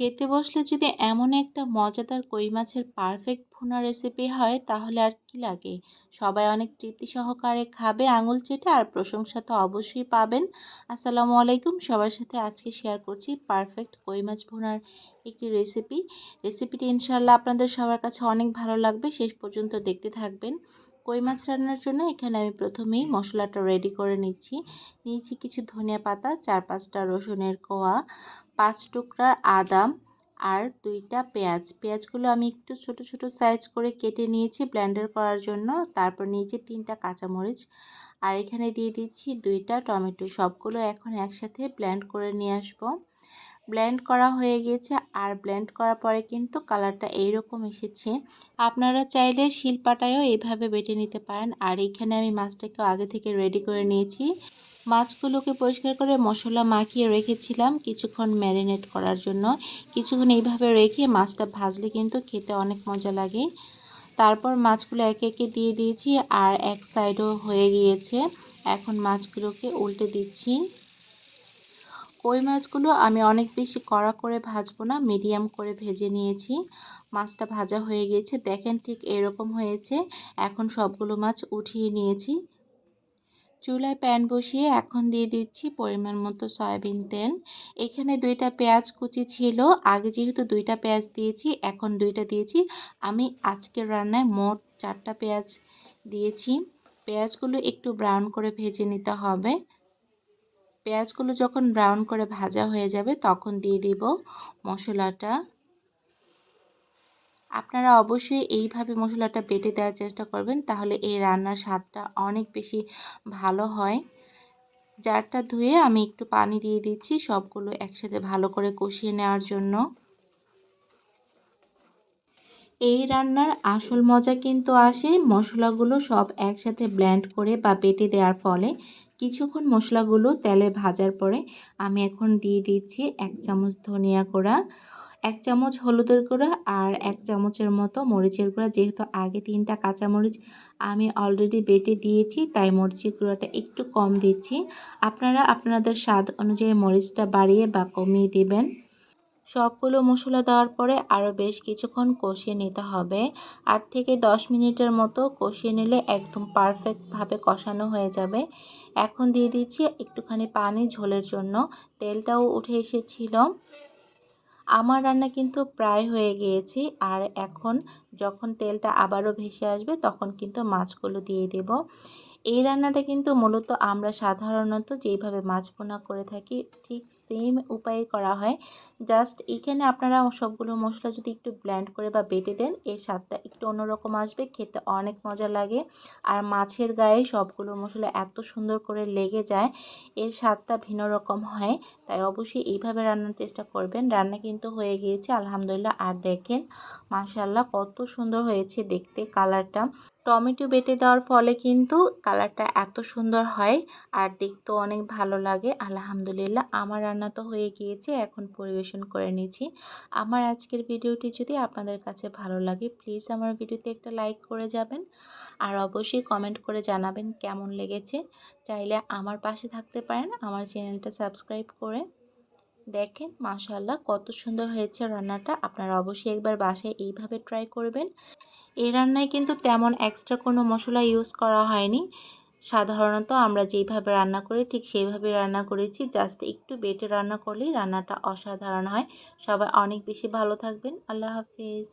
খেতে বসলে যদি এমন একটা মজাদার কই মাছের পারফেক্ট ভুনা রেসিপি হয়, তাহলে আর কি লাগে? সবাই অনেক তৃপ্তি সহকারে খাবে আঙুল চেটে, আর প্রশংসা তো অবশ্যই পাবেন। আসসালামু আলাইকুম। সবার সাথে আজকে শেয়ার করছি পারফেক্ট কই মাছ ভুনার একটি রেসিপি রেসিপিটি ইনশাল্লাহ আপনাদের সবার কাছে অনেক ভালো লাগবে। শেষ পর্যন্ত দেখতে থাকবেন। কই মাছ রান্নার জন্য এখানে আমি প্রথমেই মশলাটা রেডি করে নিচ্ছি। নিয়েছি কিছু ধনিয়া পাতা, চার পাঁচটা রসুনের কোয়া, পাঁচ টুকরা আদা আর দুইটা পেঁয়াজ। পেঁয়াজগুলো আমি একটু ছোট ছোট সাইজ করে কেটে নিয়েছি ব্লেন্ডার করার জন্য। তারপর নিয়েছি তিনটা কাঁচামরিচ আর এখানে দিয়ে দিচ্ছি দুইটা টমেটো। সবগুলো এখন একসাথে ব্লেন্ড করে নিয়ে আসব। ব্লেন্ড করা হয়ে গেছে আর ব্লেন্ড করার পরে কিন্তু কালারটা এইরকম এসেছে। আপনারা চাইলে শিলপাটায়ও এইভাবে বেটে নিতে পারেন। আর এখানে আমি মাছটাকে আগে থেকে রেডি করে নিয়েছি। মাছগুলোকে পরিষ্কার করে মশলা মাখিয়ে রেখেছিলাম কিছুক্ষণ ম্যারিনেট করার জন্য। কিছুক্ষণ এইভাবে রেখে মাছটা ভাজলে কিন্তু খেতে অনেক মজা লাগে। তারপর মাছগুলো একে একে দিয়ে দিয়েছি আর এক সাইডও হয়ে গিয়েছে। এখন মাছগুলোকে উল্টে দিচ্ছি। কই মাছগুলো আমি অনেক বেশি কড়া করে ভাজবো না মিডিয়াম করে ভেজে নিয়েছি। মাছটা ভাজা হয়ে গিয়েছে দেখেন ঠিক এরকম হয়েছে। এখন সবগুলো মাছ উঠিয়ে নিয়েছি। চুলায় প্যান বসিয়ে এখন দিয়ে দিচ্ছি পরিমাণ মতো সয়াবিন তেল। এখানে দুইটা পেঁয়াজ কুচি ছিল, আগে যেহেতু দুইটা পেঁয়াজ দিয়েছি, এখন দুইটা দিয়েছি। আমি আজকের রান্নায় মোট চারটা পেঁয়াজ দিয়েছি। পেঁয়াজগুলো একটু ব্রাউন করে ভেজে নিতে হবে। পেঁয়াজগুলো যখন ব্রাউন করে ভাজা হয়ে যাবে, তখন দিয়ে দিব মশলাটা। আপনারা অবশ্যই এইভাবে মশলাটা বেটে দেওয়ার চেষ্টা করবেন, তাহলে এই রান্নার স্বাদটা অনেক বেশি ভালো হয়। জারটা ধুয়ে আমি একটু পানি দিয়ে দিচ্ছি সবগুলো একসাথে ভালো করে কষিয়ে নেওয়ার জন্য। এই রান্নার আসল মজা কিন্তু আসে, মশলাগুলো সব একসাথে ব্ল্যান্ড করে বা বেটে দেওয়ার ফলে। কিছুক্ষণ মশলাগুলো তেলে ভাজার পরে আমি এখন দিয়ে দিচ্ছি এক চামচ ধনিয়া গুঁড়া, এক চামচ হলুদের গুঁড়া আর এক চামচের মতো মরিচের গুঁড়া। যেহেতু আগে তিনটা কাঁচামরিচ আমি অলরেডি বেটে দিয়েছি, তাই মরিচের গুঁড়াটা একটু কম দিচ্ছি। আপনারা আপনাদের স্বাদ অনুযায়ী মরিচটা বাড়িয়ে বা কমিয়ে দেবেন। সবগুলো মশলা দেওয়ার পরে আরও বেশ কিছুক্ষণ কষিয়ে নিতে হবে। আট থেকে দশ মিনিটের মতো কষিয়ে নিলে একদম পারফেক্টভাবে কষানো হয়ে যাবে। এখন দিয়ে দিচ্ছি একটুখানি পানি ঝোলের জন্য। তেলটাও উঠে এসেছিল। আমার রান্না কিন্তু প্রায় হয়ে গিয়েছে আর এখন যখন তেলটা আবারও ভেসে আসবে তখন কিন্তু মাছগুলো দিয়ে দেব। এই রান্নাটা কিন্তু মূলত আমরা সাধারণত যেইভাবে মাছ পোনা করে থাকি, ঠিক সেম উপায়ে করা হয়। জাস্ট এখানে আপনারা সবগুলো মশলা যদি একটু ব্ল্যান্ড করে বা বেটে দেন, এর স্বাদটা একটু অন্যরকম আসবে, খেতে অনেক মজা লাগে। আর মাছের গায়ে সবগুলো মশলা এত সুন্দর করে লেগে যায়, এর স্বাদটা ভিন্ন রকম হয়। তাই অবশ্যই এইভাবে রান্নার চেষ্টা করবেন। রান্না কিন্তু হয়ে গিয়েছে, আলহামদুলিল্লাহ। আর দেখেন মাশাল্লাহ কত সুন্দর হয়েছে দেখতে কালারটা টমেটো বেটে দেওয়ার ফলে কিন্তু কালারটা এত সুন্দর হয় আর দেখতেও অনেক ভালো লাগে। আলহামদুলিল্লাহ, আমার রান্না তো হয়ে গিয়েছে, এখন পরিবেশন করে নিয়েছি আমার আজকের ভিডিওটি যদি আপনাদের কাছে ভালো লাগে প্লিজ আমার ভিডিওতে একটা লাইক করে যাবেন আর অবশ্যই কমেন্ট করে জানাবেন কেমন লেগেছে। চাইলে আমার পাশে থাকতে পারেন, আমার চ্যানেলটা সাবস্ক্রাইব করে। দেখেন মাশাল্লাহ কত সুন্দর হয়েছে রান্নাটা। আপনারা অবশ্যই একবার বাসায় এইভাবে ট্রাই করবেন। এই রান্নায় কিন্তু তেমন এক্সট্রা কোনো মশলা ইউজ করা হয়নি। সাধারণত আমরা যেইভাবে রান্না করি, ঠিক সেইভাবে রান্না করেছি। জাস্ট একটু বেটে রান্না করলেই রান্নাটা অসাধারণ হয়। সবাই অনেক বেশি ভালো থাকবেন। আল্লাহ হাফিজ।